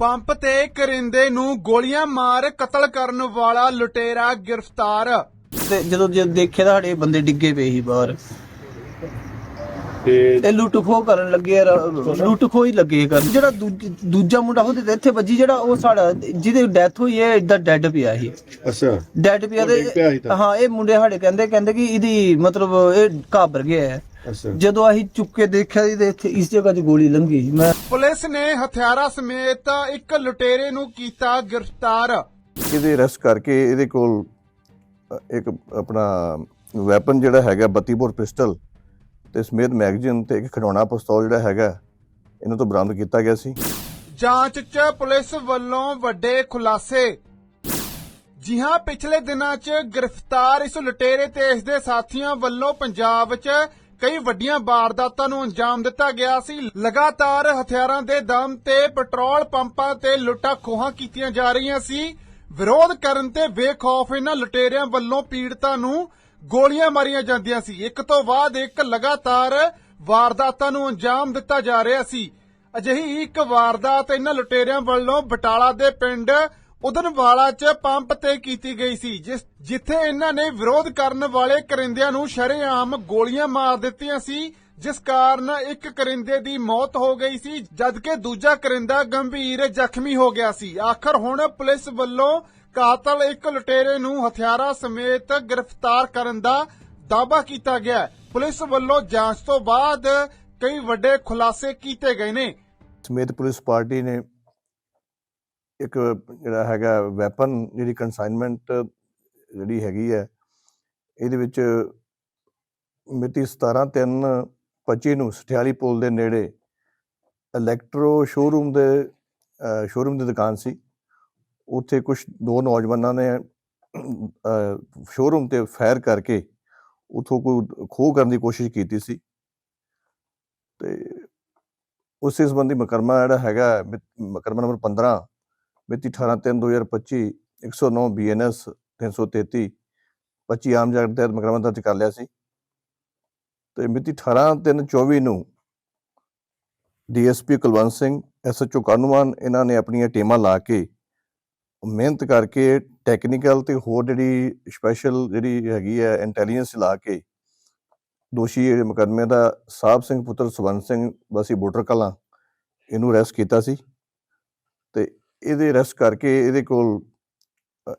Pump ਤੇ ਕਰਿੰਦੇ ਨੂੰ ਗੋਲੀਆਂ ਮਾਰ ਕਤਲ ਕਰਨ ਵਾਲਾ ਲੁਟੇਰਾ ਗ੍ਰਿਫਤਾਰ। ਤੇ ਜਦੋਂ ਜੇ ਦੇਖਿਆ ਤਾਂ ਸਾਡੇ ਬੰਦੇ ਡਿੱਗੇ ਪਏ ਸੀ ਬਾਹਰ। ਤੇ ਤੇ ਲੁੱਟ ਖੋਹ ਕਰਨ ਲੱਗੇ ਆ, ਲੁੱਟ ਖੋਹ ਹੀ ਲੱਗੇ ਕਰਨ। ਜਿਹੜਾ ਦੂਜ- ਦੂਜਾ ਮੁੰਡਾ ਉਹਦੇ ਤੇ ਇੱਥੇ ਵੱਜੀ ਜਿਹੜਾ ਉਹ ਸਾਡਾ ਜਿਹਦੀ ਡੈਥ ਹੋਈ ਹੈ ਇਦਾਂ ਡੈੱਡ ਪਿਆ ਸੀ। ਅੱਛਾ। ਡੈੱਡ ਪਿਆ ਉਹ ਡਿੱਗ ਪਿਆ ਸੀ ਤੇ ਤਾਂ। ਹਾਂ ਇਹ ਮੁੰਡੇ ਸਾਡੇ ਕਹਿੰਦੇ ਕਹਿੰਦੇ ਕਿ ਇਹਦੀ ਮਤਲਬ ਇਹ ਘਾਬਰ ਗਿਆ ਹੈ। ਜਦੋਂ ਅਸੀਂ ਚੁੱਕ ਕੇ ਦੇਖਿਆ ਸੀ ਤੇ ਇੱਥੇ ਇਸ ਜਗ੍ਹਾ 'ਚ ਗੋਲੀ ਲੰਘੀ ਸੀ। ਮੈਂ ਪੁਲਿਸ ਨੇ ਹਥਿਆਰਾਂ ਸਮੇਤ ਇੱਕ ਲੁਟੇਰੇ ਨੂੰ ਕੀਤਾ ਗ੍ਰਿਫਤਾਰ। ਇਹਦੇ ਅਰੈਸਟ ਕਰਕੇ ਇਹਦੇ ਕੋਲ ਇੱਕ ਆਪਣਾ ਵੈਪਨ ਜਿਹੜਾ ਹੈਗਾ 32 ਬੋਰ ਪਿਸਟਲ ਤੇ ਸਮੇਤ ਮੈਗਜ਼ੀਨ ਤੇ ਇੱਕ ਖਿਡੌਣਾ ਪਿਸਤੌਲ ਜਿਹੜਾ ਹੈਗਾ ਇਹਨਾਂ ਤੋਂ ਬਰਾਮਦ ਕੀਤਾ ਗਿਆ ਸੀ। ਜਾਂਚ 'ਚ ਪੁਲਿਸ ਵੱਲੋਂ ਵੱਡੇ ਖੁਲਾਸੇ। ਜੀ ਹਾਂ ਪਿਛਲੇ ਦਿਨਾਂ 'ਚ ਗ੍ਰਿਫਤਾਰ ਇਸ ਲੁਟੇਰੇ ਤੇ ਇਸ ਦੇ ਸਾਥੀਆਂ ਵੱਲੋਂ ਪੰਜਾਬ 'ਚ ਕਈ ਵੱਡੀਆਂ ਵਾਰਦਾਤਾਂ ਨੂੰ ਅੰਜਾਮ ਦਿੱਤਾ ਗਿਆ ਸੀ। ਲਗਾਤਾਰ ਹਥਿਆਰਾਂ ਦੇ ਦਮ ਤੇ ਪੈਟਰੋਲ ਪੰਪਾਂ ਤੇ ਲੁੱਟਾਂ ਖੋਹਾਂ ਕੀਤੀਆਂ ਜਾ ਰਹੀਆਂ ਸੀ। ਵਿਰੋਧ ਕਰਨ ਤੇ ਬੇਖੌਫ ਇਹਨਾਂ ਲੁਟੇਰਿਆਂ ਵੱਲੋਂ ਪੀੜਤਾਂ ਨੂੰ ਗੋਲੀਆਂ ਮਾਰੀਆਂ ਜਾਂਦੀਆਂ ਸੀ। ਇੱਕ ਤੋਂ ਬਾਅਦ ਇੱਕ ਲਗਾਤਾਰ ਵਾਰਦਾਤਾਂ ਨੂੰ ਅੰਜਾਮ ਦਿੱਤਾ ਜਾ ਰਿਹਾ ਸੀ। ਅਜਿਹੀ ਇੱਕ ਵਾਰਦਾਤ ਇਹਨਾਂ ਲੁਟੇਰਿਆਂ ਵੱਲੋਂ ਬਟਾਲਾ ਦੇ ਪਿੰਡ ਉਦਨਵਾਲਾ 'ਚ ਪੰਪ ਤੇ ਕੀਤੀ ਗਈ ਸੀ, ਜਿਸ, ਜਿੱਥੇ ਇਹਨਾਂ ਨੇ ਵਿਰੋਧ ਕਰਨ ਵਾਲੇ ਕਰਿੰਦਿਆਂ ਨੂੰ ਸ਼ਰੇਆਮ ਗੋਲੀਆਂ ਮਾਰ ਦਿੱਤੀਆਂ ਸੀ, ਜਿਸ ਕਾਰਨ ਇੱਕ ਕਰਿੰਦੇ ਦੀ ਮੌਤ ਹੋ ਗਈ ਸੀ, ਜਦਕਿ ਦੂਜਾ ਕਰਿੰਦਾ ਗੰਭੀਰ ਜ਼ਖਮੀ ਹੋ ਗਿਆ ਸੀ। ਆਖਰ ਹੁਣ ਪੁਲਿਸ ਵੱਲੋਂ ਕਾਤਲ ਇੱਕ ਲੁਟੇਰੇ ਨੂੰ ਹਥਿਆਰਾਂ ਸਮੇਤ ਗ੍ਰਿਫਤਾਰ ਕਰਨ ਦਾ ਦਾਅਵਾ ਕੀਤਾ ਗਿਆ ਪੁਲਿਸ ਵੱਲੋਂ ਜਾਂਚ ਤੋਂ ਬਾਅਦ ਕਈ ਵੱਡੇ ਖੁਲਾਸੇ ਕੀਤੇ ਗਏ ਨੇ। ਸਮੇਤ ਪੁਲਿਸ ਪਾਰਟੀ ਨੇ ਇੱਕ ਜਿਹੜਾ ਹੈਗਾ ਵੈਪਨ ਜਿਹੜੀ ਕਨਸਾਈਨਮੈਂਟ ਜਿਹੜੀ ਹੈਗੀ ਹੈ, ਇਹਦੇ ਵਿੱਚ ਮਿਤੀ 17 3 25 ਨੂੰ ਸਠਿਆਲੀ ਪੁਲ ਦੇ ਨੇੜੇ ਇਲੈਕਟ੍ਰੋ ਸ਼ੋਰੂਮ ਦੇ ਸ਼ੋਰੂਮ ਦੀ ਦੁਕਾਨ ਸੀ। ਉੱਥੇ ਕੁਝ ਦੋ ਨੌਜਵਾਨਾਂ ਨੇ ਸ਼ੋਰੂਮ ਤੇ ਫਾਇਰ ਕਰਕੇ ਉਥੋਂ ਕੋਈ ਖੋਹ ਕਰਨ ਦੀ ਕੋਸ਼ਿਸ਼ ਕੀਤੀ ਸੀ। ਤੇ ਉਸੇ ਸੰਬੰਧੀ ਮਕਰਮਾ ਜਿਹੜਾ ਹੈਗਾ ਮਿ- ਮੁਕੱਦਮਾ ਨੰਬਰ 15 ਮਿਤੀ 18 3 2025 109 ਬੀਐਨਐਸ 333 25 ਆਮ ਜਗਤ ਤਹਿਤ ਮੁਕੱਦਮਾ ਦਰਜ ਕਰ ਲਿਆ ਸੀ। ਤੇ ਮਿਤੀ 18 3 24 ਨੂੰ ਡੀਐਸਪੀ ਕੁਲਵੰਤ ਸਿੰਘ ਐਸਐਚਓ ਕਾਨੂੰਨ ਇਹਨਾਂ ਨੇ ਆਪਣੀਆਂ ਟੀਮਾਂ ਲਾ ਕੇ ਮਿਹਨਤ ਕਰਕੇ ਟੈਕਨੀਕਲ ਤੇ ਹੋਰ ਜਿਹੜੀ ਸਪੈਸ਼ਲ ਜਿਹੜੀ ਹੈਗੀ ਹੈ ਇੰਟੈਲੀਜੈਂਸ ਲਾ ਕੇ ਦੋਸ਼ੀ ਜਿਹੜੇ ਮੁਕੱਦਮੇ ਦਾ, ਸਾਹਿਬ ਸਿੰਘ, ਪੁੱਤਰ ਸਵਰਨ ਸਿੰਘ, ਵਾਸੀ ਬੋਟਰ ਕਲਾਂ, ਇਹਨੂੰ ਅਰੈਸਟ ਕੀਤਾ ਸੀ। ਇਹਦੇ ਅਰੈਸਟ ਕਰਕੇ ਇਹਦੇ ਕੋਲ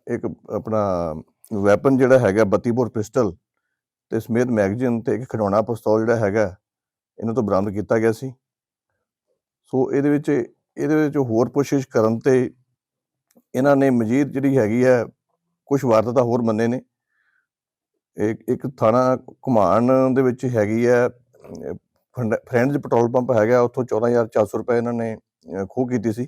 ਇੱਕ ਆਪਣਾ ਵੈਪਨ ਜਿਹੜਾ ਹੈਗਾ 32 ਬੋਰ ਪਿਸਟਲ ਤੇ ਸਮੇਤ ਮੈਗਜ਼ੀਨ ਤੇ ਇੱਕ ਖਿਡੌਣਾ ਪਿਸਤੌਲ ਜਿਹੜਾ ਹੈਗਾ ਇਹਨਾਂ ਤੋਂ ਬਰਾਮਦ ਕੀਤਾ ਗਿਆ ਸੀ। ਸੋ ਇਹਦੇ ਵਿੱਚ ਇਹਦੇ ਵਿੱਚ ਹੋਰ ਕੋਸ਼ਿਸ਼ ਕਰਨ ਤੇ ਇਹਨਾਂ ਨੇ ਮਜੀਦ ਜਿਹੜੀ ਹੈਗੀ ਹੈ ਕੁਝ ਵਾਰਦਾਤਾਂ ਹੋਰ ਮੰਨੇ ਨੇ। ਇੱਕ ਇੱਕ ਥਾਣਾ ਘੁਮਾਣ ਦੇ ਵਿੱਚ ਹੈਗੀ ਹੈ ਫਰੈਂਡਸ ਪੈਟਰੋਲ ਪੰਪ ਹੈਗਾ ਉੱਥੋਂ 14400 ਰੁਪਏ ਇਹਨਾਂ ਨੇ ਅਹ, ਖੋਹ ਕੀਤੀ ਸੀ।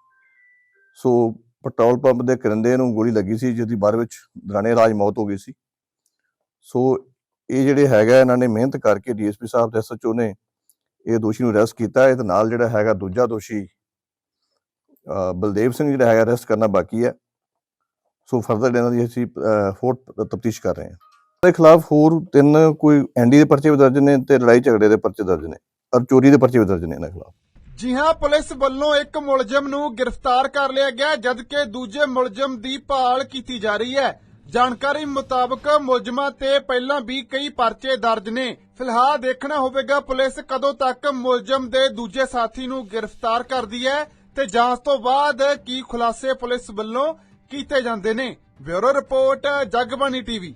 ਸੋ ਪੈਟਰੋਲ ਪੰਪ ਦੇ ਕਰਿੰਦੇ ਨੂੰ ਗੋਲੀ ਲੱਗੀ ਸੀ ਜਿਹਦੀ ਬਾਅਦ ਵਿੱਚ ਦਰਾਨੇ ਰਾਜ ਮੌਤ ਹੋ ਗਈ ਸੀ। ਸੋ ਇਹ ਜਿਹੜੇ ਹੈਗਾ ਇਹਨਾਂ ਨੇ ਮਿਹਨਤ ਕਰਕੇ ਡੀਐਸਪੀ ਸਾਹਿਬ ਤੇ ਐਸਐਚਓ ਨੇ ਇਹ ਦੋਸ਼ੀ ਨੂੰ ਅਰੈਸਟ ਕੀਤਾ। ਹੈ ਤੇ ਨਾਲ ਜਿਹੜਾ ਹੈਗਾ ਦੂਜਾ ਦੋਸ਼ੀ ਅ, ਬਲਦੇਵ ਸਿੰਘ ਜਿਹੜਾ ਹੈਗਾ ਅਰੈਸਟ ਕਰਨਾ ਬਾਕੀ ਹੈ। ਸੋ ਫਰਦਰ ਇਹਨਾਂ ਦੀ ਅਸੀਂ ਫੋਰਟ ਤਫਤੀਸ਼ ਕਰ ਰਹੇ ਹਾਂ। ਦੇ ਖਿਲਾਫ ਹੋਰ ਤਿੰਨ ਕੋਈ ਐਨਡੀ ਦੇ ਪਰਚੇ ਵੀ ਦਰਜ ਨੇ ਤੇ ਲੜਾਈ ਝਗੜੇ ਦੇ ਪਰਚੇ ਦਰਜ ਨੇ ਔਰ ਚੋਰੀ ਦੇ ਪਰਚੇ ਵੀ ਦਰਜ ਨੇ ਇਹਨਾਂ ਖਿਲਾਫ। ਜੀ ਹਾਂ ਪੁਲਿਸ ਵੱਲੋਂ ਇੱਕ ਮੁਲਜ਼ਮ ਨੂੰ ਗ੍ਰਿਫਤਾਰ ਕਰ ਲਿਆ ਗਿਆ ਹੈ, ਜਦਕਿ ਦੂਜੇ ਮੁਲਜ਼ਮ ਦੀ ਭਾਲ ਕੀਤੀ ਜਾ ਰਹੀ ਹੈ। ਜਾਣਕਾਰੀ ਮੁਤਾਬਕ ਮੁਲਜ਼ਮਾਂ ਤੇ ਪਹਿਲਾਂ ਵੀ ਕਈ ਪਰਚੇ ਦਰਜ ਨੇ। ਫਿਲਹਾਲ ਦੇਖਣਾ ਹੋਵੇਗਾ ਪੁਲਿਸ ਕਦੋਂ ਤੱਕ ਮੁਲਜ਼ਮ ਦੇ ਦੂਜੇ ਸਾਥੀ ਨੂੰ ਗ੍ਰਿਫਤਾਰ ਕਰਦੀ ਹੈ ਤੇ ਜਾਂਚ ਤੋਂ ਬਾਅਦ ਕੀ ਖੁਲਾਸੇ ਪੁਲਿਸ ਵੱਲੋਂ ਕੀਤੇ ਜਾਂਦੇ ਨੇ। Bureau report Jagbani TV.